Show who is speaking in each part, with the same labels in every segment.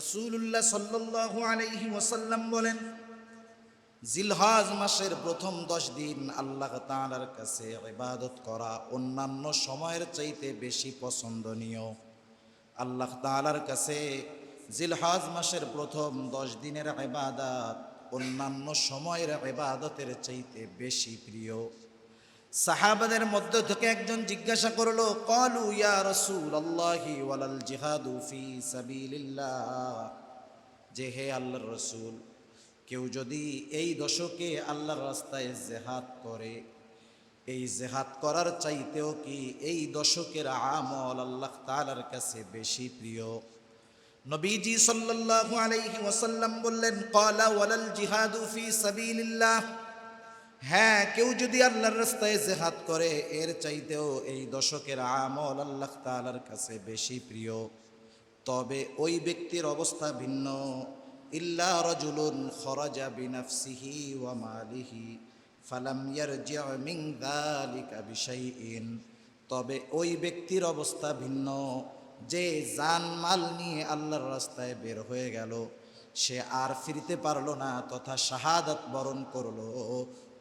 Speaker 1: রসুল্লাহ সাল্লাল্লাহু আলাইহি ওয়াসাল্লাম বলেন, জিলহাজ মাসের প্রথম দশ দিন আল্লাহ তাআলার কাছে ইবাদত করা অন্যান্য সময়ের চাইতে বেশি পছন্দনীয়। আল্লাহ তাআলার কাছে জিলহাজ মাসের প্রথম দশ দিনের ইবাদত অন্যান্য সময়ের ইবাদতের চাইতে বেশি প্রিয়। সাহাবাদের মধ্য থেকে একজন জিজ্ঞাসা করল, কলু ইয়া রসুল আল্লাহি ওয়ালাল জিহাদু ফি সাবিলিল্লাহ? যে হে আল্লাহর রসুল, কেউ যদি এই দশকে আল্লাহর রাস্তায় জেহাদ করে, এই জেহাদ করার চাইতেও কি এই দশকের আমল আল্লাহ তাআলার কাছে বেশি প্রিয়? নবীজি সাল্লাল্লাহু আলাইহি ওয়াসাল্লাম বললেন ক্বালা ওয়ালাল জিহাদু ফি সাবিলিল্লাহ। হ্যাঁ কেউ যদি আল্লাহর রাস্তায় জেহাদ করে, এর চাইতেও এই দশকের আমল আল্লাহ তাআলার কাছে বেশি প্রিয়। তবে ওই ব্যক্তির অবস্থা ভিন্ন। ইল্লা রজুলুন খরাজা বিনাফসিহি ওয়া মালিহি, ফালাম ইয়ারজি' মিন যালিকা বিশাইইন। তবে ওই ব্যক্তির অবস্থা ভিন্ন। যে জান মাল নিয়ে আল্লাহর রাস্তায় বের হয়ে গেল, সে আর ফিরতে পারল না, তথা শাহাদাত বরণ করল।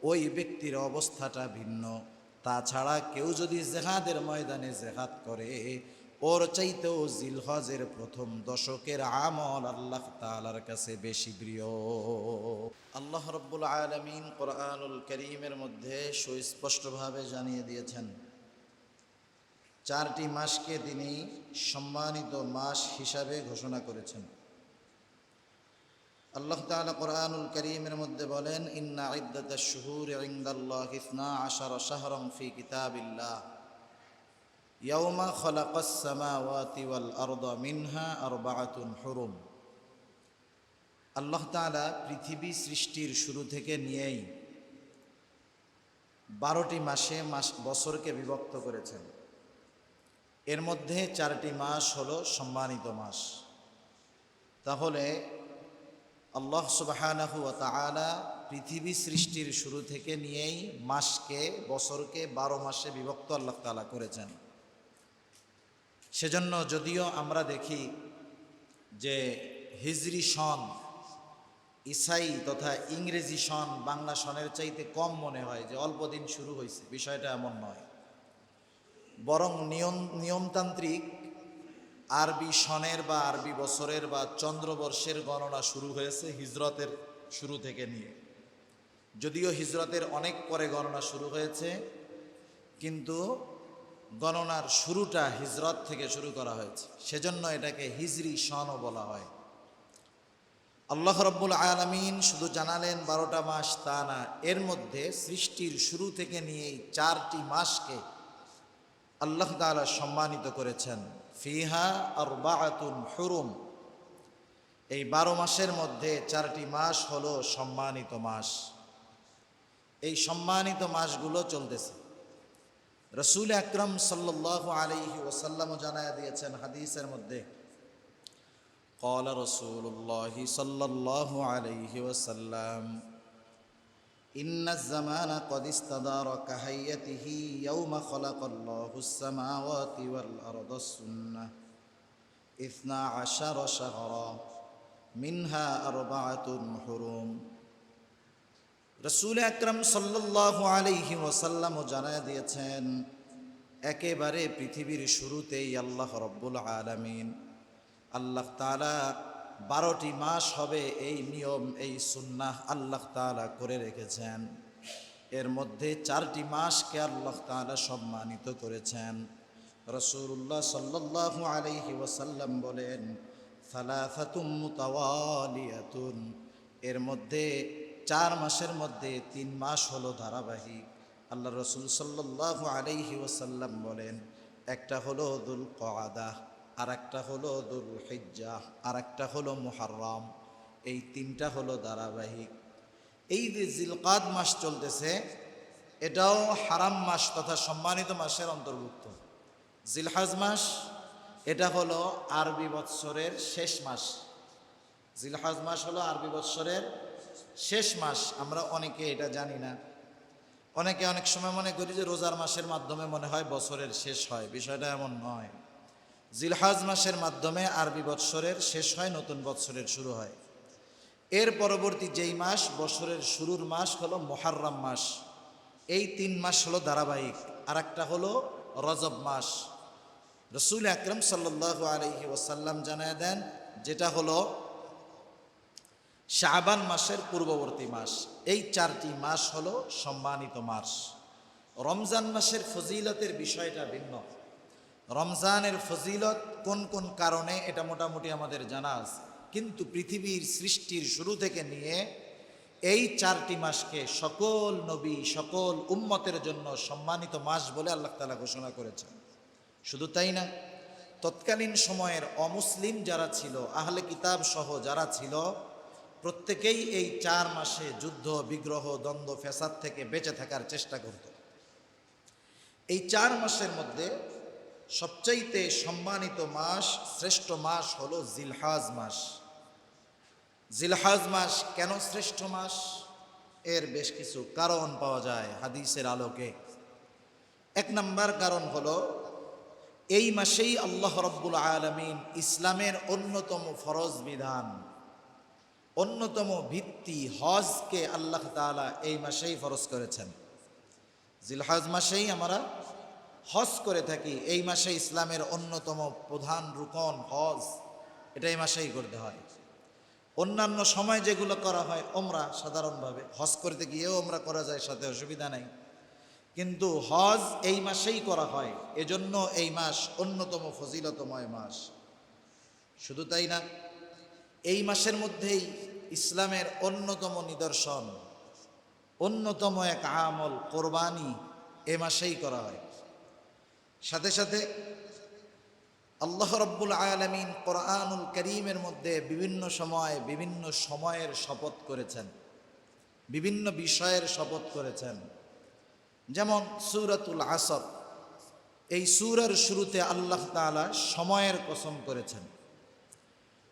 Speaker 1: ওই ব্যক্তির অবস্থাটা ভিন্ন। তাছাড়া কেউ যদি জেহাদের ময়দানে জেহাদ করে, ওর চাইতেও জিলহজের প্রথম দশকের আমল আল্লাহ তালার কাছে বেশি প্রিয়। আল্লাহ রব্বুল আলমিন কোরআনুল করিমের মধ্যে সুস্পষ্টভাবে জানিয়ে দিয়েছেন, চারটি মাসকে তিনি সম্মানিত মাস হিসাবে ঘোষণা করেছেন। আল্লাহ তাআলা কোরআনুল করিমের মধ্যে বলেন, ইন্না ইদ্দাত শুহুর ইনদাল্লাহ ইসনা আশার শাহরম ফি কিতাবিল্লাহ। ইয়াউমা খলাকাস সামাওয়াতি ওয়াল আরদা মিনহা আরবাআতুন হুরুম। আল্লাহ তাআলা পৃথিবী সৃষ্টির শুরু থেকে নিয়েই বারোটি মাসে মাস, বছরকে বিভক্ত করেছেন। এর মধ্যে চারটি মাস হলো সম্মানিত মাস। তাহলে আল্লাহ সুবাহানাহু তাআলা পৃথিবী সৃষ্টির শুরু থেকে নিয়েই মাসকে, বছরকে বারো মাসে বিভক্ত আল্লাহ তাআলা করেছেন। সেজন্য যদিও আমরা দেখি যে হিজরি সন, ইসাই তথা ইংরেজি সন বাংলা সনের চাইতে কম মনে হয় যে অল্প দিন শুরু হয়েছে বিষয়টা এমন নয়। বরং নিয়ম, নিয়মতান্ত্রিক আরবি সনের বা আরবি বছরের বা চন্দ্রবর্ষের গণনা শুরু হয়েছে হিজরতের শুরু থেকে নিয়ে। যদিও হিজরতের অনেক পরে গণনা শুরু হয়েছে, কিন্তু গণনার শুরুটা হিজরত থেকে শুরু করা হয়েছে। সেজন্য এটাকে হিজরি সনও বলা হয়। আল্লাহ রব্বুল আলমিন শুধু জানালেন বারোটা মাস তা না, এর মধ্যে সৃষ্টির শুরু থেকে নিয়েই চারটি মাসকে আল্লাহ তাআলা সম্মানিত করেছেন। ফিহা আর বাহাতুন হুরুম। এই বারো মাসের মধ্যে চারটি মাস হলো সম্মানিত মাস। এই সম্মানিত মাসগুলো চলতেছে। রসুল আকরম সাল্লাহ আলহি ওসাল্লাম জানায় দিয়েছেন হাদিসের মধ্যে কলা রসুল্লাহ সাল্লাহ আলহি ওসাল্লাম إن الزمان قد استدار كهيته يوم خلق الله السماوات والأرض السنة اثنا عشر شهرا منها أربعة حرم রসুল আকরম সাল্লাহ আলাইহি ওসাল্লাম জানায় দিয়েছেন একেবারে পৃথিবীর শুরুতেই আল্লাহ রব্বুল আলমিন আল্লাহ তালা বারোটি মাস হবে এই নিয়ম, এই সুন্নাহ আল্লাহ তালা করে রেখেছেন। এর মধ্যে চারটি মাসকে আল্লাহ তালা সম্মানিত করেছেন। রসুল্লাহ সাল্লাহ আলাইহি ওসাল্লাম বলেন সালাফাতুম মুতাওয়ালিয়াতুন। এর মধ্যে চার মাসের মধ্যে তিন মাস হলো ধারাবাহিক। আল্লাহ রসুল সাল্লাহ আলাইহি ওসাল্লাম বলেন, একটা হলো দুল কআদা আর একটা হলো দুল আর একটা হলো মুহাররম, এই তিনটা হলো ধারাবাহিক। এই যে জিলকাদ মাস চলতেছে, এটাও হারাম মাস তথা সম্মানিত মাসের অন্তর্ভুক্ত। জিলহাজ মাস, এটা হলো আরবি বৎসরের শেষ মাস। জিলহাজ মাস হলো আরবি বৎসরের শেষ মাস, আমরা অনেকে এটা জানি না। অনেকে অনেক সময় মনে করি যে রোজার মাসের মাধ্যমে মনে হয় বছরের শেষ হয়, বিষয়টা এমন নয়। জিলহাজ মাসের মাধ্যমে আরবি বৎসরের শেষ হয়, নতুন বৎসরের শুরু হয়। এর পরবর্তী যেই মাস বছরের শুরুর মাস হলো মোহাররাম মাস। এই তিন মাস হলো ধারাবাহিক আর একটা হলো রজব মাস। রসুল আকরম সাল্লাহ আলহি ওসাল্লাম জানায় দেন, যেটা হলো শাহবান মাসের পূর্ববর্তী মাস। এই চারটি মাস হলো সম্মানিত মাস। রমজান মাসের ফজিলতের বিষয়টা ভিন্ন। রমজানের ফজিলত কোন কোন কারণে, এটা মোটামুটি আমাদের জানা আছে। কিন্তু পৃথিবীর সৃষ্টির শুরু থেকে নিয়ে এই চারটি মাসকে সকল নবী, সকল উম্মতের জন্য সম্মানিত মাস বলে আল্লাহ তালা ঘোষণা করেছেন। শুধু তাই না, তৎকালীন সময়ের অমুসলিম যারা ছিল, আহলে কিতাব সহ যারা ছিল, প্রত্যেকেই এই চার মাসে যুদ্ধ, বিগ্রহ, দ্বন্দ্ব ফেসাদ থেকে বেঁচে থাকার চেষ্টা করত। এই চার মাসের মধ্যে সবচাইতে সম্মানিত মাস, শ্রেষ্ঠ মাস হলো জিলহাজ মাস। জিলহাজ মাস কেন শ্রেষ্ঠ মাস? এর বেশ কিছু কারণ পাওয়া যায় হাদিসের আলোকে। এক নম্বর কারণ হলো, এই মাসেই আল্লাহ রব্বুল আলমিন ইসলামের অন্যতম ফরজ বিধান, অন্যতম ভিত্তি হজকে আল্লাহ তাআলা এই মাসেই ফরজ করেছেন। জিলহাজ মাসেই আমরা হজ করে থাকি, এই মাসে ইসলামের অন্যতম প্রধান রুকন হজ, এটা এই মাসেই করতে হয়। অন্যান্য সময় যেগুলো করা হয়, ওমরা সাধারণভাবে, হজ করতে গিয়েও ওমরা করা যায়, সাথে অসুবিধা নেই। কিন্তু হজ এই মাসেই করা হয়, এজন্য এই মাস অন্যতম ফজিলতময় মাস। শুধু তাই না, এই মাসের মধ্যেই ইসলামের অন্যতম নিদর্শন, অন্যতম এক আমল, কোরবানি এ মাসেই করা হয়। সাথে সাথে আল্লাহ রব্বুল আলমিন কোরআনুল করিমের মধ্যে বিভিন্ন সময় বিভিন্ন সময়ের শপথ করেছেন। বিভিন্ন বিষয়ের শপথ করেছেন। যেমন সুরাতুল আসর, এই সুরের শুরুতে আল্লাহ তাআলা সময়ের কসম করেছেন।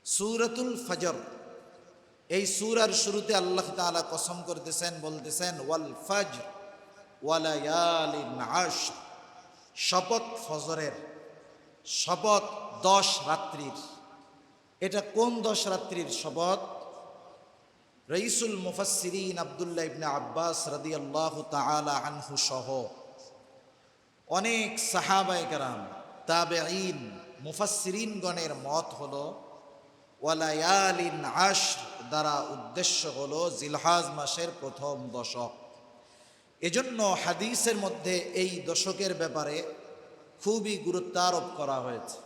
Speaker 1: সুরাতুল ফজর, এই সুরার শুরুতে আল্লাহ তাআলা কসম করতেছেন, বলতেছেন, ওয়াল ফজর ওয়ালায়ালিন আশ শপথ ফজরের, শপথ দশ রাত্রির। এটা কোন দশ রাত্রির শপথ? রইসুল মুফাসসিরিন আবদুল্লাহ ইবনে আব্বাস রাদিয়াল্লাহু তাআলা আনহু সহ অনেক সাহাবায়ে কেরাম, তাবেঈন মুফাসসিরিন গণের মত হলো, ওয়ালায়ালিন আশ দ্বারা উদ্দেশ্য হল জিলহাজ মাসের প্রথম দশক। এজন্য হাদিসের মধ্যে এই দশকের ব্যাপারে খুবই গুরুত্ব আরোপ করা হয়েছে।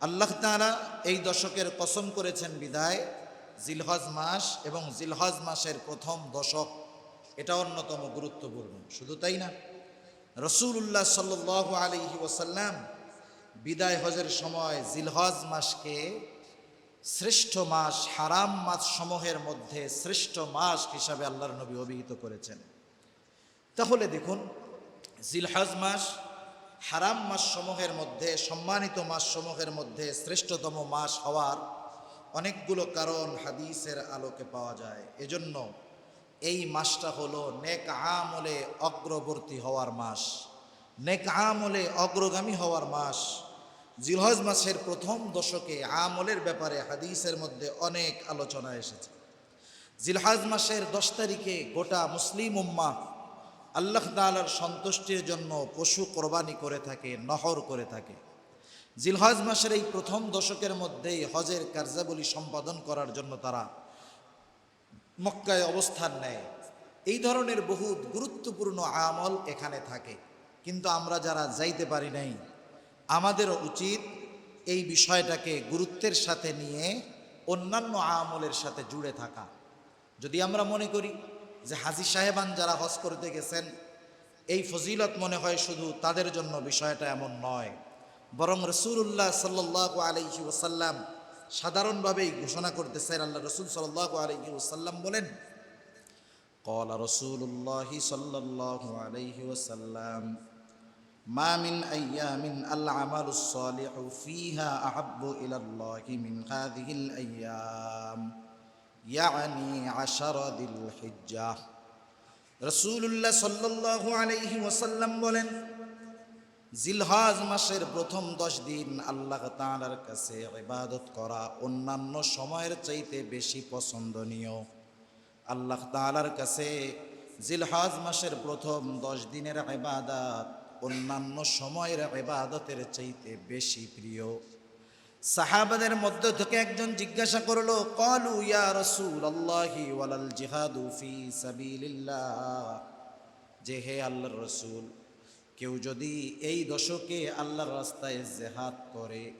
Speaker 1: আল্লাহ তাআলা এই দশকের কসম করেছেন বিদায়, জিলহজ মাস এবং জিলহজ মাসের প্রথম দশক। এটা অন্যতম গুরুত্বপূর্ণ। শুধু তাই না রসুল্লাহ সাল্লাহ আলহি ওসাল্লাম বিদায় হজের সময় জিলহজ মাসকে শ্রেষ্ঠ মাস, হারাম মাস সমূহের মধ্যে শ্রেষ্ঠ মাস হিসাবে আল্লাহর নবী অভিহিত করেছেন। তাহলে দেখুন, জিলহাজ মাস হারাম মাস সমূহের মধ্যে, সম্মানিত মাস সমূহের মধ্যে শ্রেষ্ঠতম মাস হওয়ার অনেকগুলো কারণ হাদিসের আলোকে পাওয়া যায়। এজন্য এই মাসটা হলো নেক আমলে অগ্রবর্তী হওয়ার মাস। নেক আমলে অগ্রগামী হওয়ার মাস। জিলহজ মাসের প্রথম দশকে আমলের ব্যাপারে হাদিসের মধ্যে অনেক আলোচনা এসেছে। জিলহাজ মাসের দশ তারিখে গোটা মুসলিম উম্মা আল্লাহ তালার সন্তুষ্টির জন্য পশু কোরবানি করে থাকে, নহর করে থাকে। জিলহজ মাসের এই প্রথম দশকের মধ্যেই হজের কার্যাবলী সম্পাদন করার জন্য তারা মক্কায় অবস্থান নেয়। এই ধরনের বহুত গুরুত্বপূর্ণ আমল এখানে থাকে। কিন্তু আমরা যারা যাইতে পারি নাই, আমাদেরও উচিত এই বিষয়টাকে গুরুত্বের সাথে নিয়ে অন্যান্য আমলের সাথে জুড়ে থাকা। যদি আমরা মনে করি যে হাজি সাহেবান যারা হজ করতে গেছেন এই ফজিলত মনে হয় শুধু তাদের জন্য বিষয়টা এমন নয় বরং রসুল্লাহ সাল্লাহ আলহি ওসাল্লাম সাধারণভাবেই ঘোষণা করতেছেন আল্লাহ রসুল সাল্লাহ আলহি ওসাল্লাম বলেন قال رسول الله صلى الله عليه وسلم ما من أيام العمل الصالح فيها أحب إلى الله من هذه الأيام ইয়ানি আশারদিল হিজ্জা রসুল্লাহ সাল্লু আলহি ওসাল্লাম বলেন, জিলহাজ মাসের প্রথম দশ দিন আল্লাহ তাঁর কাছে ইবাদত করা অন্যান্য সময়ের চাইতে বেশি পছন্দনীয়। আল্লাহ তালার কাছে জিলহাজ মাসের প্রথম দশ দিনের ইবাদাত অন্যান্য সময়ের ইবাদতের চাইতে বেশি প্রিয়। সাহাবাদের মধ্য থেকে একজন জিজ্ঞাসা করল, কলু ইয়া রসুল আল্লাহি ওয়ালাল জিহাদু ফি সাবিলিল্লাহ? যে হে আল্লাহর রসুল, কেউ যদি এই দশকে আল্লাহর রাস্তায় জেহাদ করে,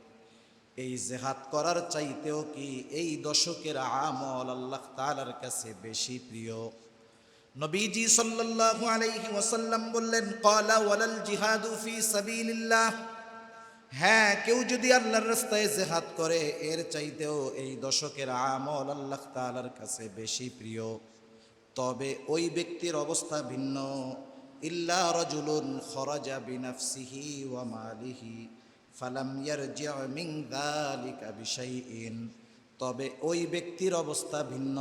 Speaker 1: এই জেহাদ করার চাইতেও কি এই দশকের আমল আল্লাহ তাআলার কাছে বেশি প্রিয়? নবীজি সাল্লাল্লাহু আলাইহি ওয়াসাল্লাম বললেন ক্বালা ওয়ালাল জিহাদু ফি সাবিলিল্লাহ। হ্যাঁ কেউ যদি আল্লাহর রাস্তায় জেহাদ করে, এর চাইতেও এই দশকের আমল আল্লাহ তাআলার কাছে বেশি প্রিয়। তবে ওই ব্যক্তির অবস্থা ভিন্ন। ইল্লা রজুলুন খরাজা বিনাফসিহি ওয়া মালিহি, ফালাম ইয়ারজি' মিন যালিকা বিশাইইন। তবে ওই ব্যক্তির অবস্থা ভিন্ন।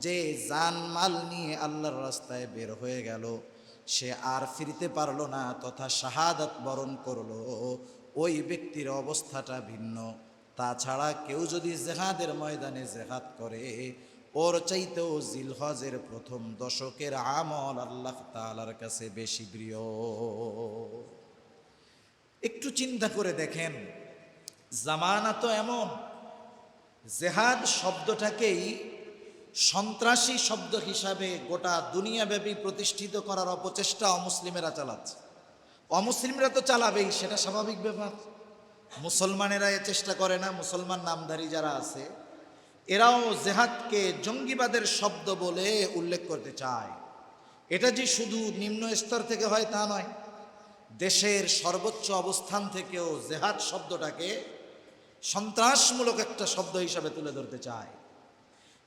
Speaker 1: যে জান মাল নিয়ে আল্লাহর রাস্তায় বের হয়ে গেল, সে আর ফিরতে পারল না, তথা শাহাদাত বরণ করল। ওই ব্যক্তির অবস্থাটা ভিন্ন। তাছাড়া কেউ যদি জেহাদের ময়দানে জেহাদ করে, ওর চাইতেও জিলহজের প্রথম দশকের আমল আল্লাহ তাআলার কাছে বেশি প্রিয়। একটু চিন্তা করে দেখেন, জামানা তো এমন, জেহাদ শব্দটাকেই সন্ত্রাসী শব্দ হিসাবে গোটা দুনিয়াব্যাপী প্রতিষ্ঠিত করার অপচেষ্টা অমুসলিমেরা চালাচ্ছে। অমুসলিমরা তো চালাবেই, সেটা স্বাভাবিক ব্যাপার। মুসলমানেরা এ চেষ্টা করে না, মুসলমান নামধারী যারা আছে, এরাও জেহাদকে জঙ্গিবাদের শব্দ বলে উল্লেখ করতে চায়। এটা যে শুধু নিম্ন স্তর থেকে হয় তা নয়, দেশের সর্বোচ্চ অবস্থান থেকেও জেহাদ শব্দটাকে সন্ত্রাসমূলক একটা শব্দ হিসাবে তুলে ধরতে চায়।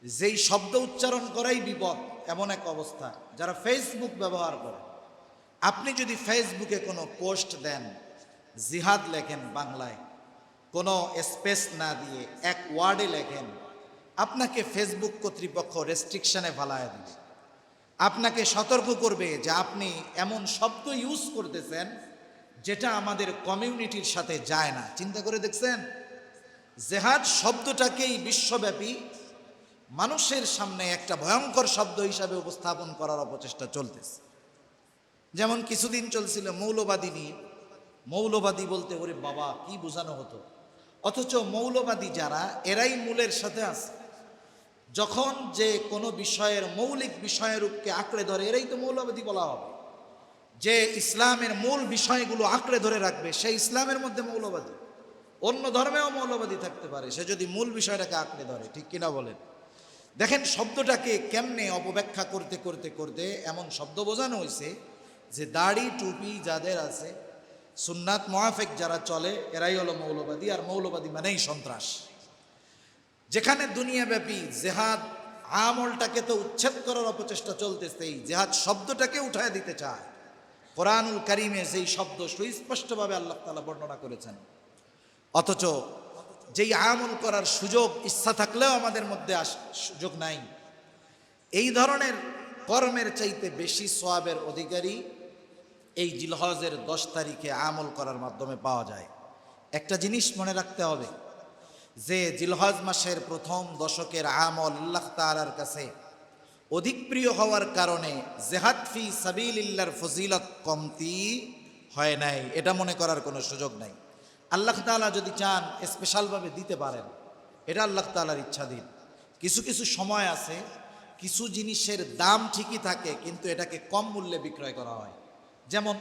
Speaker 1: যেই শব্দ উচ্চারণ করাই বিপদ, এমন এক অবস্থা, যারা ফেসবুক ব্যবহার করে। আপনি যদি ফেসবুকে কোনো পোস্ট দেন, জিহাদ লেখেন বাংলায়, কোনো স্পেস না দিয়ে, এক ওয়ার্ডে লেখেন, আপনাকে ফেসবুক কর্তৃপক্ষ রেস্ট্রিকশনে ফালায় দিবে। আপনাকে সতর্ক করবে যে আপনি এমন শব্দ ইউজ করতেছেন, যেটা আমাদের কমিউনিটির সাথে যায় না। চিন্তা করে দেখছেন? জেহাদ শব্দটাকেই বিশ্বব্যাপী মানুষের সামনে একটা ভয়ঙ্কর শব্দ হিসাবে উপস্থাপন করার অপচেষ্টা চলতেছে। যেমন কিছুদিন চলছিল মৌলবাদী নিয়ে। মৌলবাদী বলতে, ওরে বাবা, কি বোঝানো হতো? অথচ মৌলবাদী যারা, এরাই মূলের সাথে আছে। যখন যে কোনো বিষয়ের মৌলিক বিষয়েরূপকে আঁকড়ে ধরে, এরাই তো মৌলবাদী বলা হবে। যে ইসলামের মূল বিষয়গুলো আঁকড়ে ধরে রাখবে সে ইসলামের মধ্যে মৌলবাদী। অন্য ধর্মেও মৌলবাদী থাকতে পারে, সে যদি মূল বিষয়টাকে আঁকড়ে ধরে, ঠিক কিনা বলেন? দেখেন, শব্দটাকে কেমনে অপব্যাখ্যা করতে করতে করতে এমন শব্দ বোঝানো হয়েছে যে দাড়ি, টুপি যাদের আছে, সুন্নাত মোয়াফেক যারা চলে, এরাই হলো মৌলবাদী, আর মৌলবাদী মানেই সন্ত্রাস। যেখানে দুনিয়াব্যাপী জেহাদ আমলটাকে তো উচ্ছেদ করার অপচেষ্টা চলতেছে এই জেহাদ শব্দটাকে উঠায় দিতে চায়। কোরআনুল করিমে সেই শব্দ সুস্পষ্টভাবে আল্লাহ তালা বর্ণনা করেছেন। অথচ যেই আমল করার সুযোগ, ইচ্ছা থাকলেও আমাদের মধ্যে আস, সুযোগ নাই। এই ধরনের কর্মের চাইতে বেশি সোয়াবের অধিকারী এই জিলহজের দশ তারিখে আমল করার মাধ্যমে পাওয়া যায়। একটা জিনিস মনে রাখতে হবে, যে জিলহজ মাসের প্রথম দশকের আমল আল্লাহ তালার কাছে অধিক প্রিয় হওয়ার কারণে জেহাদ ফি সাবিলিল্লার ফজিলত কমতি হয় নাই। এটা মনে করার কোনো সুযোগ নাই। আল্লাহ তালা যদি চান স্পেশালভাবে দিতে পারেন, এটা আল্লাহ তালার ইচ্ছাধীন। কিছু কিছু সময় আছে, কিছু জিনিসের দাম ঠিকই থাকে, কিন্তু এটাকে কম মূল্যে বিক্রয় করা হয়। যেমন,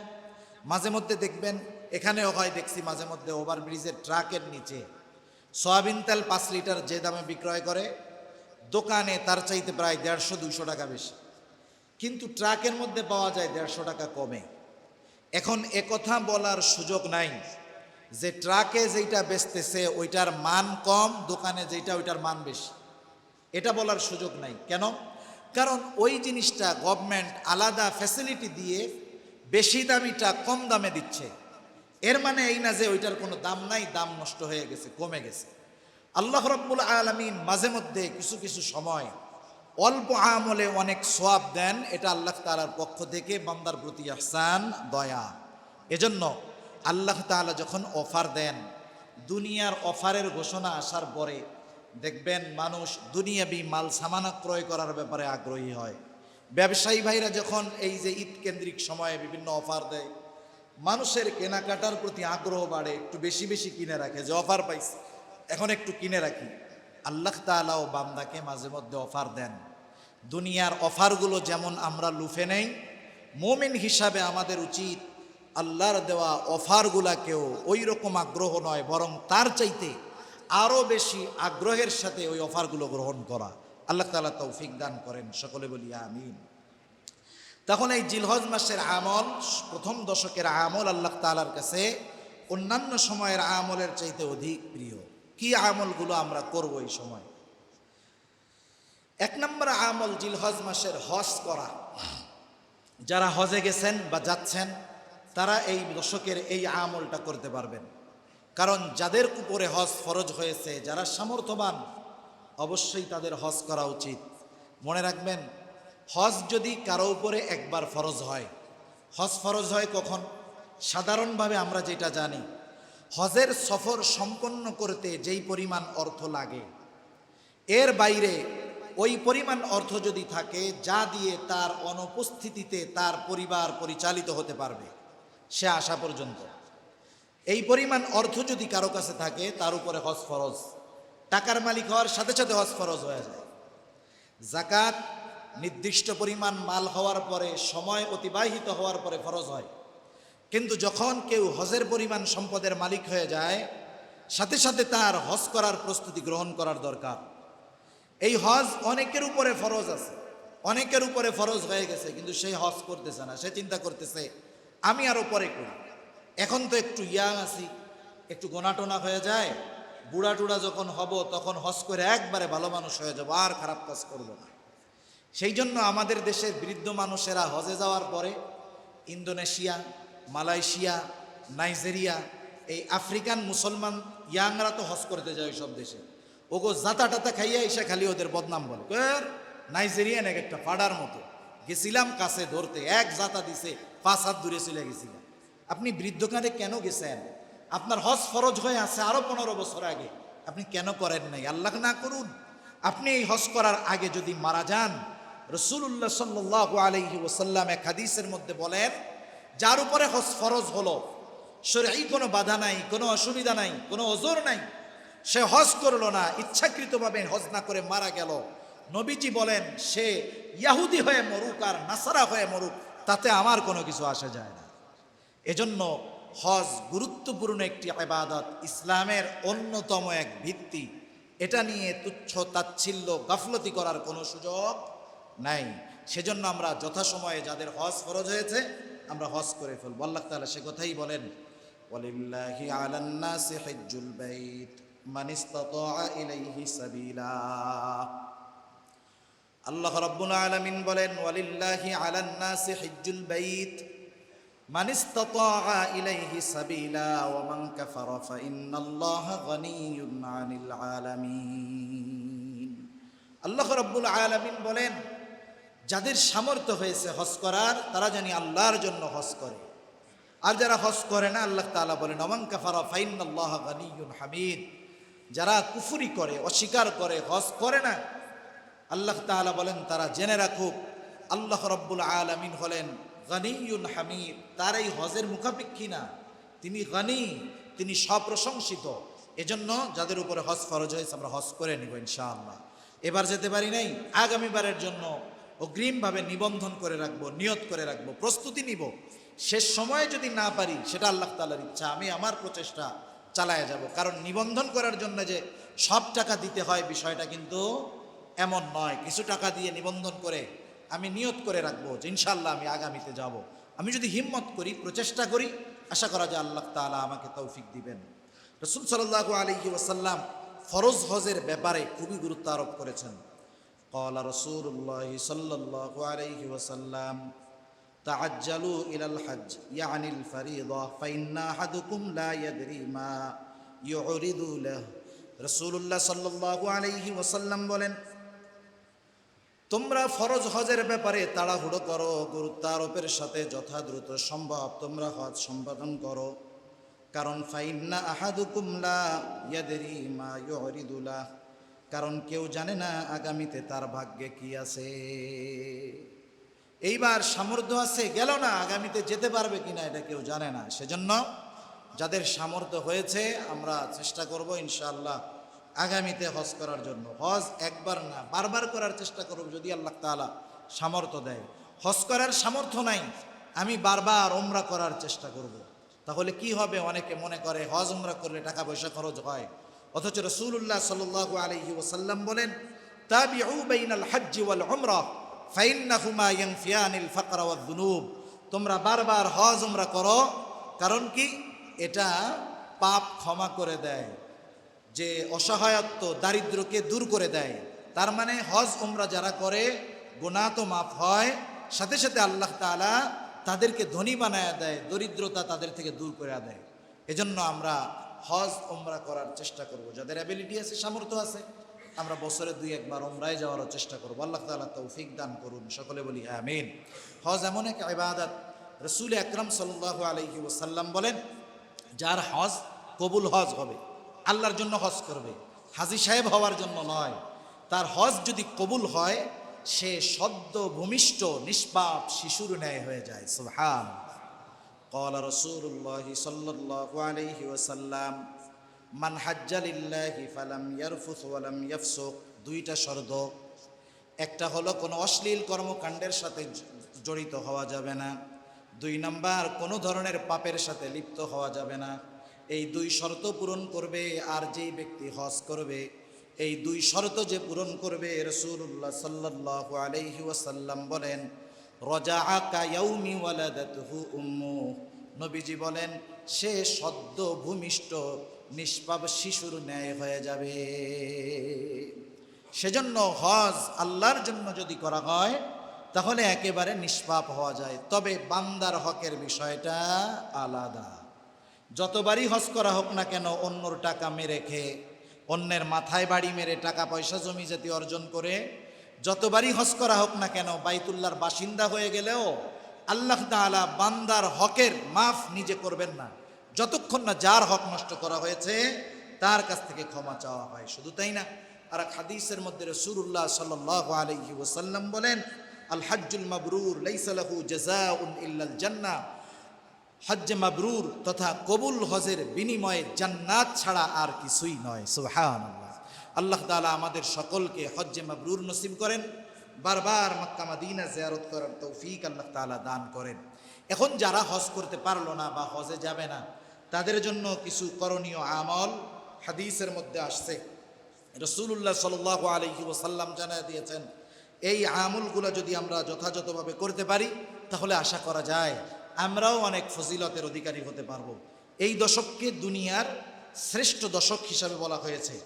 Speaker 1: মাঝে মধ্যে দেখবেন, এখানেও হয় দেখছি মাঝে মধ্যে ওভারব্রিজের ট্রাকের নিচে সয়াবিন তেল পাঁচ লিটার যে দামে বিক্রয় করে, দোকানে তার চাইতে প্রায় দেড়শো, দুইশো টাকা বেশি। কিন্তু ট্রাকের মধ্যে পাওয়া যায় দেড়শো টাকা কমে। এখন একথা বলার সুযোগ নাই যে ট্রাকে যেটা বেচতেছে ওইটার মান কম, দোকানে যেটা ওইটার মান বেশি। এটা বলার সুযোগ নাই। কেন? কারণ ওই জিনিসটা গভর্নমেন্ট আলাদা ফ্যাসিলিটি দিয়ে বেশি দামিটা কম দামে দিচ্ছে। এর মানে এই না যে ওইটার কোনো দাম নাই, দাম নষ্ট হয়ে গেছে, কমে গেছে। আল্লাহ রব্বুল আলমিন মাঝে মধ্যে কিছু কিছু সময় অল্প আমলে অনেক সোয়াব দেন, এটা আল্লাহ তালার পক্ষ থেকে বান্দার প্রতি আহসান দয়া। এজন্য আল্লাহ তাআলা যখন অফার দেন, দুনিয়ার অফারের ঘোষণা আসার পরে দেখবেন মানুষ দুনিয়াবি মাল সামানা ক্রয় করার ব্যাপারে আগ্রহী হয়। ব্যবসায়ী ভাইরা যখন এই যে ঈদ কেন্দ্রিক সময়ে বিভিন্ন অফার দেয়, মানুষের কেনাকাটার প্রতি আগ্রহ বাড়ে, একটু বেশি বেশি কিনে রাখে, যে অফার পাইছে, এখন একটু কিনে রাখি। আল্লাহ তাআলাও বান্দাকে মাঝে মধ্যে অফার দেন। দুনিয়ার অফারগুলো যেমন আমরা লুফে নেই, মোমিন হিসাবে আমাদের উচিত আল্লাহর দেওয়া অফারগুলাকেও ওই রকম আগ্রহ নয়, বরং তার চাইতে আরও বেশি আগ্রহের সাথে ওই অফারগুলো গ্রহণ করা। আল্লাহ তাআলা তৌফিক দান করেন, সকলে বলি আমিন। তখন এই জিলহজ মাসের আমল, প্রথম দশকের আমল আল্লাহ তালার কাছে অন্যান্য সময়ের আমলের চাইতে অধিক প্রিয়। কি আমলগুলো আমরা করব এই সময়? এক নম্বর আমল জিলহজ মাসের হজ করা। যারা হজে গেছেন বা যাচ্ছেন, তারা এই দশকের এই আমলটা করতে পারবেন। কারণ যাদের উপরে হজ ফরজ হয়েছে, যারা সামর্থ্যবান অবশ্যই তাদের হজ করা উচিত। মনে রাখবেন, হজ যদি কারও উপরে একবার ফরজ হয়, হজ ফরজ হয় কখন? সাধারণভাবে আমরা যেটা জানি, হজের সফর সম্পন্ন করতে যেই পরিমাণ অর্থ লাগে, এর বাইরে ওই পরিমাণ অর্থ যদি থাকে, যা দিয়ে তার অনুপস্থিতিতে তার পরিবার পরিচালিত হতে পারবে, সে আসা পর্যন্ত। এই পরিমাণ অর্থ যদি কারও কাছে থাকে, তার উপরে হজ ফরজ। টাকার মালিক হওয়ার সাথে সাথে হজ ফরজ হয়ে যায়। জাকাত নির্দিষ্ট পরিমাণ মাল হওয়ার পরে, সময় অতিবাহিত হওয়ার পরে ফরজ হয়। কিন্তু যখন কেউ হজের পরিমাণ সম্পদের মালিক হয়ে যায়, সাথে সাথে তার হজ করার প্রস্তুতি গ্রহণ করার দরকার। এই হজ অনেকের উপরে ফরজ আছে, অনেকের উপরে ফরজ হয়ে গেছে, কিন্তু সেই হজ করতেছে না, সে চিন্তা করতেছে, আমি আরও পরে করি। এখন তো একটু ইয়াং আছি, একটু গোনাটোনা হয়ে যায় বুড়া টুড়া যখন হব, তখন হজ করে একবারে ভালো মানুষ হয়ে যাব, আর খারাপ কাজ করব না। সেই জন্য আমাদের দেশের বৃদ্ধ মানুষেরা হজে যাওয়ার পরে ইন্দোনেশিয়া, মালয়েশিয়া, নাইজেরিয়া, এই আফ্রিকান মুসলমান ইয়াংরা তো হজ করতে যায় সব দেশে। ওগো জাতা টাতা খাইয়া এসে খালি ওদের বদনাম বলে। নাইজেরিয়ান এক একটা ফাডার মতো। গেছিলাম কাছে ধরতে, এক জাতা দিছে, পাঁচ হাত দূরে চলে গেছিলাম। আপনি বৃদ্ধকালে কেন গেছেন? আপনার হজ ফরজ হয়ে আছে আরও পনেরো বছর আগে। আপনি কেন করেন নাই? আল্লাহ না করুন। আপনি এই হজ করার আগে যদি মারা যান রসুল্লাহ সাল্লাহ আলহি ওসাল্লাম এক হাদিসের মধ্যে বলেন, যার উপরে হজ ফরজ হলো শরীর কোনো বাধা নাই, কোনো অসুবিধা নাই, কোনো ওজোর নাই। সে হজ করল না, ইচ্ছাকৃতভাবে হজ না করে মারা গেল। নবীজি বলেন, সে ইয়াহুদি হয়ে মরুক আর নাসারা হয়ে মরুক, তাতে আমার কোনো কিছু আসা যায় না। এজন্য হজ গুরুত্বপূর্ণ একটি আবাদত ইসলামের অন্যতম এক ভিত্তি। এটা নিয়ে তুচ্ছ তাচ্ছিল্য, গাফলতি করার কোনো সুযোগ নাই। সেজন্য আমরা যথাসময়ে যাদের হজ ফরজ হয়েছে, আমরা হজ করে ফেলব। আল্লাহ তাআলা সে কথাই বলেন হিজ্জুল আল্লাহ রাব্বুল আলামিন বলেন, ওয়ালিল্লাহি আলান নাসি হিজ্জুল বাইত মান ইসতাতাআ ইলাইহি সাবিলা ওয়া মান কাফারা ফাইন্নাল্লাহা গনিয়্যুন আনিল আলামিন। আল্লাহ রাব্বুল আলামিন বলেন, যাদের সামর্থ্য হয়েছে হজ করার, তারা জানি আল্লাহর জন্য হজ করে। আর যারা হজ করে না, আল্লাহ তাআলা বলেন, ওমান কাফারা ফাইন্নাল্লাহা গনিয়্যুন হামিদ। যারা কুফুরি করে, অস্বীকার করে, হজ করে না, আল্লাহ তাআলা বলেন, তারা জেনে রাখুক, আল্লাহ রব্বুল আলামিন হলেন গনিয়ুন হামিদ, তার এই হজের মুখাপেক্ষী না তিনি গনি, তিনি সপ্রশংসিত এজন্য যাদের উপরে হজ ফরজ হয়েছে, আমরা হজ করে নিব ইনশাআল্লাহ। এবার যেতে পারি নাই, আগামীবারের জন্য অগ্রিমভাবে নিবন্ধন করে রাখব, নিয়ত করে রাখব, প্রস্তুতি নিব। শেষ সময়ে যদি না পারি, সেটা আল্লাহ তালার ইচ্ছা, আমি আমার প্রচেষ্টা চালায় যাব। কারণ নিবন্ধন করার জন্য যে সব টাকা দিতে হয়, বিষয়টা কিন্তু এমন নয়। কিছু টাকা দিয়ে নিবন্ধন করে আমি নিয়ত করে রাখবো যে ইনশাল্লাহ আমি আগামীতে যাব আমি যদি হিম্মত করি প্রচেষ্টা করি আশা করা যায় আল্লাহ তাআলা আমাকে তৌফিক দিবেন রসুল সাল্লাহ আলহি ওসাল্লাম ফরজ হজের ব্যাপারে খুবই গুরুত্ব আরোপ করেছেন قال رسول الله صلى الله عليه وسلم تعجلوا إلى الحج يعني الفريضة فإن أحدكم لا يدري ما يعرض له رسول الله صلى الله عليه وسلم বলেন তোমরা ফরজ হজের ব্যাপারে তাড়াহুড়ো করো গুরুত্ব আরোপের সাথে যথাদ্রুত সম্ভব তোমরা হজ সম্পাদন করো। কারণ ফাইন্না আহাদুকুম লা ইয়াদরি মা ইউরিদুলা। কারণ কেউ জানে না আগামীতে তার ভাগ্যে কি আছে। এইবার সামর্থ্য আছে, গেল না, আগামীতে যেতে পারবে কিনা এটা কেউ জানে না। সেজন্য যাদের সামর্থ্য হয়েছে, আমরা চেষ্টা করব ইনশাআল্লাহ আগামীতে হজ করার জন্য। হজ একবার না, বারবার করার চেষ্টা করুক যদি আল্লাহ তাআলা সামর্থ্য দেয়। হজ করার সামর্থ্য নাই, আমি বারবার ওমরা করার চেষ্টা করব। তাহলে কি হবে? অনেকে মনে করে হজ উমরা করলে টাকা পয়সা খরচ হয়। অথচ রসুল্লাহ সাল আলহি ওসাল্লাম বলেন তোমরা বারবার হজ উমরা করো, কারণ কি? এটা পাপ ক্ষমা করে দেয়। যে অসহায়ত্ব দারিদ্রকে দূর করে দেয়, তার মানে হজ, উমরা যারা করে, গুনাহ তো মাফ হয়। সাথে সাথে আল্লাহ তাআলা তাদেরকে ধনী বানায় দেয়, দরিদ্রতা তাদের থেকে দূর করে দেয়। এজন্য আমরা হজ, উমরা করার চেষ্টা করব। যাদের অ্যাবিলিটি আছে, সামর্থ্য আছে, আমরা বছরে দুই, একবার উমরায় যাওয়ারও চেষ্টা করব। আল্লাহ তাআলা তৌফিক দান করুন, সকলে বলি আমিন। হজ এমন এক ইবাদত, রসুল আকরম সাল্লাহ আলহি ওসাল্লাম বলেন, যার হজ কবুল হজ হবে। আল্লাহর জন্য হজ করবে হাজি সাহেব হওয়ার জন্য নয় তার হজ যদি কবুল হয় সে সদ্য ভূমিষ্ঠ নিষ্পাপ শিশুর ন্যায় হয়ে যায় সুবহান قال رسول الله صلى الله عليه وسلم মান হাজ্জালিল্লাহি ফালাম ইয়ারফুস ওয়ালাম ইয়াফসুক দুইটা শর্ত একটা হলো কোনো অশ্লীল কর্মকাণ্ডের সাথে জ- জড়িত হওয়া যাবে না দুই নাম্বার কোনো ধরনের পাপের সাথে লিপ্ত হওয়া যাবে না এই দুই শর্ত পূরণ করবে আর যেই ব্যক্তি হজ করবে, এই দুই শর্ত যে পূরণ করবে রসুল্লাহ সাল্লাহ আলাইহি ওয়াসাল্লাম বলেন রজা আকা ইয়াউমি ওয়ালাদাতুহু উম্মু। নবীজি বলেন, সে সদ্য ভূমিষ্ঠ, নিষ্পাপ শিশুর ন্যায় হয়ে যাবে। সেজন্য হজ আল্লাহর জন্য যদি করা হয়, তাহলে একেবারে নিষ্পাপ হওয়া যায়। তবে বান্দার হকের বিষয়টা আলাদা। যতবারই হজ করা হোক না কেন, অন্যর টাকা মেরে খেয়ে, অন্যের মাথায় বাড়ি মেরে টাকা পয়সা জমি জাতি অর্জন করে, যতবারই হজ করা হোক না কেন বাইতুল্লার বাসিন্দা হয়ে গেলেও আল্লাহ তাআলা বান্দার হকের মাফ নিজে করবেন না। যতক্ষণ না যার হক নষ্ট করা হয়েছে, তার কাছ থেকে ক্ষমা চাওয়া হয়। শুধু তাই না আর হাদিসের মধ্যে রসুল্লাহ সাল্লাহ আলহি ওসাল্লাম বলেন আল হাজ্জুল মাবরুর লাইসালাহু জাজাউন ইল্লাল জান্নাহ। হজ্জে মাবরুর তথা কবুল হজের বিনিময়ে জান্নাত ছাড়া আর কিছুই নয়। সুহান আল্লাহ তাআলা আমাদের সকলকে হজ্জে মাবরুর নসিব করেন। বারবার মক্কা মাদিনা জিয়ারত করার তৌফিক আল্লাহ তাআলা দান করেন। এখন যারা হজ করতে পারল না বা হজে যাবে না, তাদের জন্য কিছু করণীয় আমল হাদিসের মধ্যে আসছে। রসুল্লাহ সাল আলহি ওসাল্লাম জানায় দিয়েছেন, এই আমলগুলো যদি আমরা যথাযথভাবে করতে পারি, তাহলে আশা করা যায় আমরাও অনেক ফজিলতের অধিকারী হতে পারব। এই দশককে দুনিয়ার শ্রেষ্ঠ দশক হিসাবে বলা হয়েছে।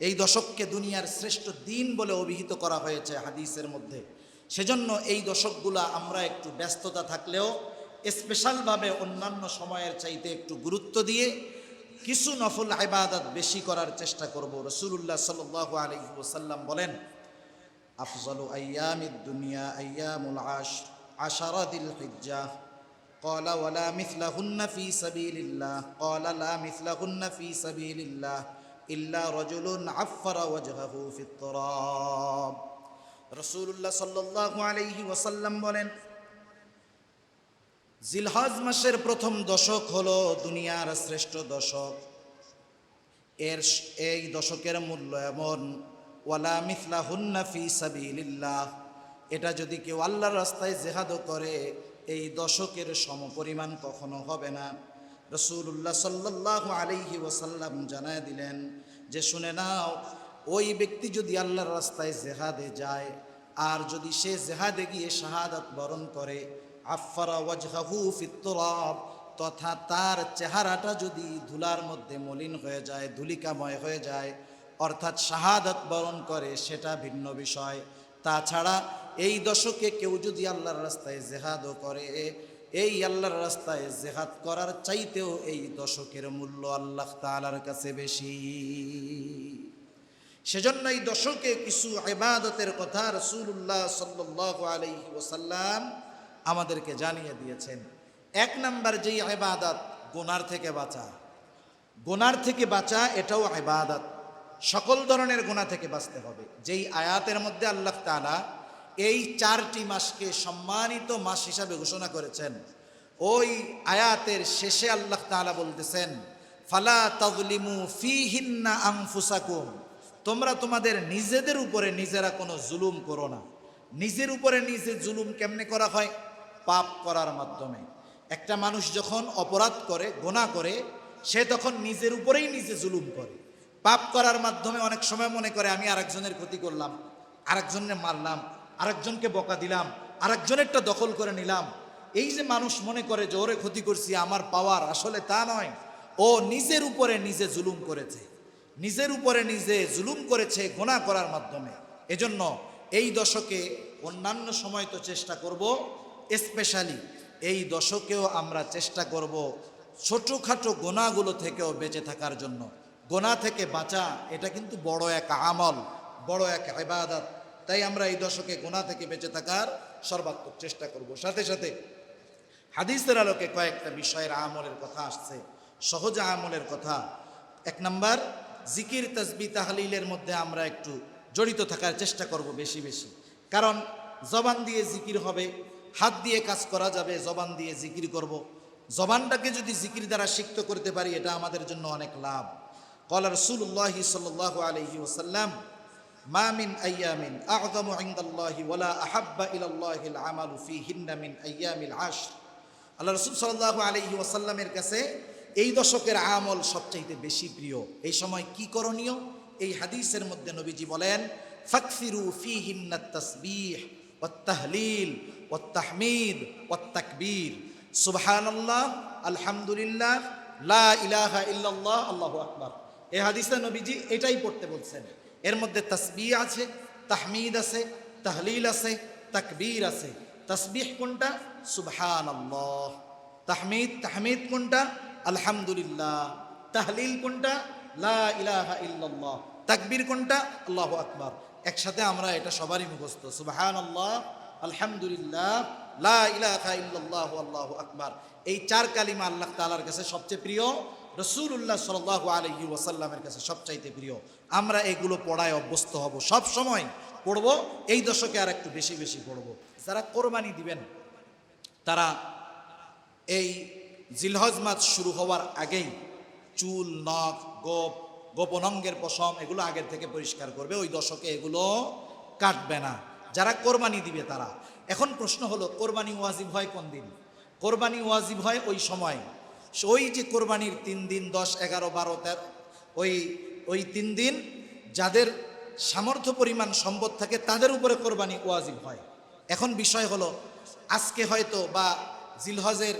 Speaker 1: এই দশককে দুনিয়ার শ্রেষ্ঠ দিন বলে অভিহিত করা হয়েছে হাদিসের মধ্যে। সেজন্য এই দশকগুলা আমরা একটু ব্যস্ততা থাকলেও স্পেশালভাবে অন্যান্য সময়ের চাইতে একটু গুরুত্ব দিয়ে কিছু নফল ইবাদত বেশি করার চেষ্টা করব। রসুল্লাহ সাল আলহি ওসাল্লাম বলেন, আফজলু আয়ামিদ দুনিয়া আয়ামুল আশ আশারাদিল হিজ্জা। قال ولا مثلهن في سبيل الله قال لا مثلهن في سبيل الله إلا رجل عفر وجهه في التراب رسول الله صلى الله عليه وسلم বলেন জিলহজ মাসের প্রথম দশক হলো দুনিয়ার শ্রেষ্ঠ দশক এর এই দশকের মূল্য এমন ওয়ালা মিথলা হুন্না ফি সাবিলিল্লাহ এটা যদি কেউ আল্লাহর রাস্তায় জেহাদ করে এই দশকের সমপরিমাণ কখনো হবে না। রসুল্লাহ সাল্লাহ আলাইহি ওসাল্লাম জানায় দিলেন, যে শুনে নাও, ওই ব্যক্তি যদি আল্লাহর রাস্তায় জেহাদে যায়, আর যদি সে জেহাদে গিয়ে শাহাদাত বরণ করে আফারা ওয়াজহাহু ফিত্তরাব তথা তার চেহারাটা যদি ধুলার মধ্যে মলিন হয়ে যায়, ধুলিকাময় হয়ে যায়, অর্থাৎ শাহাদাত বরণ করে, সেটা ভিন্ন বিষয়। তাছাড়া এই দশকে কেউ যদি আল্লাহর রাস্তায় জেহাদও করে, এই আল্লাহর রাস্তায় জেহাদ করার চাইতেও এই দশকের মূল্য আল্লাহ তাআলার কাছে বেশি। সেজন্য এই দশকে কিছু ইবাদতের কথা রসুল্লাহ সাল্লাহ আলাইহি ওসাল্লাম আমাদেরকে জানিয়ে দিয়েছেন। এক নাম্বার যেই ইবাদত, গোনার থেকে বাঁচা। গোনার থেকে বাঁচা এটাও ইবাদত। সকল ধরনের গোনা থেকে বাঁচতে হবে। যেই আয়াতের মধ্যে আল্লাহ তাআলা এই চারটি মাসকে সম্মানিত মাস হিসাবে ঘোষণা করেছেন, ওই আয়াতের শেষে আল্লাহ তাআলা বলতেছেন, ফালা তাজলিমু ফিহিন্না আনফুসাকুম। তোমরা তোমাদের নিজেদের উপরে নিজেরা কোনো জুলুম করো না। নিজের উপরে নিজে জুলুম কেমনে করা হয়? পাপ করার মাধ্যমে। একটা মানুষ যখন অপরাধ করে গোনা করে, সে তখন নিজের উপরেই নিজে জুলুম করে। পাপ করার মাধ্যমে অনেক সময় মনে করে, আমি আরেকজনের ক্ষতি করলাম আরেকজনের মারলাম, আরেকজনকে বকা দিলাম, আরেকজনেরটা দখল করে নিলাম। এই যে মানুষ মনে করে যে, ওরে ক্ষতি করছি, আমার পাওয়ার আসলে তা নয়। ও নিজের উপরে নিজে জুলুম করেছে। নিজের উপরে নিজে জুলুম করেছে গোনা করার মাধ্যমে। এজন্য এই দশকে অন্যান্য সময় তো চেষ্টা করব, স্পেশালি এই দশকেও আমরা চেষ্টা করব ছোটোখাটো গোনাগুলো থেকেও বেঁচে থাকার জন্য। গোনা থেকে বাঁচা, এটা কিন্তু বড় এক আমল, বড় এক ইবাদত। তাই আমরা এই দশকে গোনা থেকে বেঁচে থাকার সর্বাত্মক চেষ্টা করব। সাথে সাথে হাদিসের আলোকে কয়েকটা বিষয়ের আমলের কথা আসছে, সহজ আমলের কথা। এক নাম্বার, জিকির, তসবি, তাহলিলের মধ্যে আমরা একটু জড়িত থাকার চেষ্টা করব বেশি বেশি। কারণ জবান দিয়ে জিকির হবে, হাত দিয়ে কাজ করা যাবে, জবান দিয়ে জিকির করব। জবানটাকে যদি জিকির দ্বারা সিক্ত করতে পারি, এটা আমাদের জন্য অনেক লাভ। কলা রসুল্লাহি সাল্লাহ আলহি ওসাল্লাম মা মিন আইয়ামিন আযমু ইনদাল্লাহি ওয়ালা আহাব্বা ইলাল্লাহিল আমালু ফীহিন্না মিন আইয়ামিল আশর আল্লাহ রসুল সাল্লাল্লাহু আলাইহি ওয়াসাল্লামের কাছে এই দশকের আমল সবচাইতে বেশি প্রিয়। এই সময় কি করণীয়? এই হাদিসের মধ্যে নবীজি বলেন ফাকফিরু ফীহিন্না তাসবিহ ওয়াত তাহলিল ওয়াত তাহমিদ ওয়াত তাকবীর। সুবহানাল্লাহ, আলহামদুলিল্লাহ, লা ইলাহা ইল্লাল্লাহ, আল্লাহু আকবার। এই হাদিসে নবীজি এটাই পড়তে বলছেন। এর মধ্যে তসবিহ আছে, তাহমিদ আছে, তাহলিল আছে, তাকবীর আছে। তসবিহ কোনটা? সুবহান তাহমিদ তাহমিদ কোনটা? আলহামদুলিল্লাহ। তাহলিল কোনটা? লা ইলাহা ইল্লাল্লাহ। তাকবীর কোনটা? আল্লাহ আকবার। একসাথে আমরা এটা সবারই মুখস্থ। সুবহান আল্লাহ আলহামদুলিল্লাহ, লা ইলাহা ইল্লাল্লাহ, আল্লাহু আকবার। এই চার কালিমা আল্লাহ তাআলার কাছে সবচেয়ে প্রিয়। রসুল্লাহ সাল্লাল্লাহু আলহি ওয়াসাল্লামের কাছে সবচাইতে প্রিয়, আমরা এগুলো পড়ায় অভ্যস্ত হব। সব সময় পড়ব, এই দশকে আর একটু বেশি বেশি পড়ব। যারা কোরবানি দিবেন, তারা এই জিলহজ মাস শুরু হওয়ার আগেই চুল, নখ, গোপ, গোপনঙ্গের পশম, এগুলো আগের থেকে পরিষ্কার করবে। ওই দশকে এগুলো কাটবে না। যারা কোরবানি দিবে তারা। এখন প্রশ্ন হলো, কোরবানি ওয়াজিব হয় কোন দিন? কোরবানি ওয়াজিব হয় ওই সময় ওই যে কোরবানির তিন দিন, দশ, এগারো, বারো, তেরো, ওই ওই তিন দিন যাদের সামর্থ্য পরিমাণ সম্পদ থাকে, তাদের উপরে কোরবানি ওয়াজিব হয়। এখন বিষয় হলো, আজকে হয়তো বা জিলহজের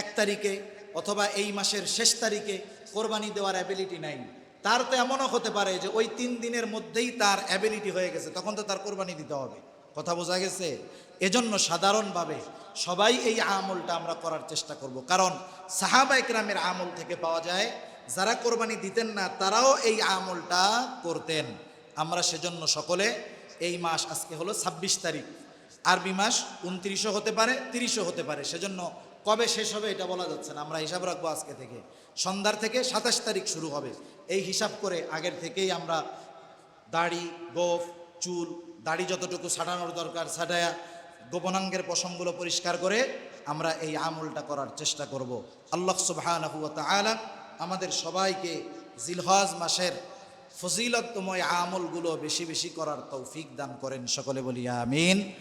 Speaker 1: এক তারিখে অথবা এই মাসের শেষ তারিখে কোরবানি দেওয়ার অ্যাবিলিটি নাই। তার তো এমনও হতে পারে যে ওই তিন দিনের মধ্যেই তার অ্যাবিলিটি হয়ে গেছে, তখন তো তার কোরবানি দিতে হবে। কথা বোঝা গেছে? এজন্য সাধারণভাবে সবাই এই আমলটা আমরা করার চেষ্টা করব। কারণ সাহাবা একরামের আমল থেকে পাওয়া যায়, যারা কোরবানি দিতেন না, তারাও এই আমলটা করতেন। আমরা সেজন্য সকলে এই মাস আজকে হলো ছাব্বিশ তারিখ। আরবি মাস উনত্রিশও হতে পারে, তিরিশও হতে পারে। সেজন্য কবে শেষ হবে এটা বলা যাচ্ছে না। আমরা হিসাব রাখব আজকে থেকে। সন্ধ্যার থেকে সাতাশ তারিখ শুরু হবে। এই হিসাব করে আগের থেকেই আমরা দাড়ি, গোফ, চুল, দাড়ি যতটুকু ছাড়ানোর দরকার, ছাড়ায়া গোপনাঙ্গের পশমগুলো পরিষ্কার করে আমরা এই আমলটা করার চেষ্টা করব। আল্লাহ সুবহানাহু ওয়া তাআলা আমাদের সবাইকে জিলহজ মাসের ফজিলতময় আমলগুলো বেশি বেশি করার তৌফিক দান করেন। সকলে বলি আমিন।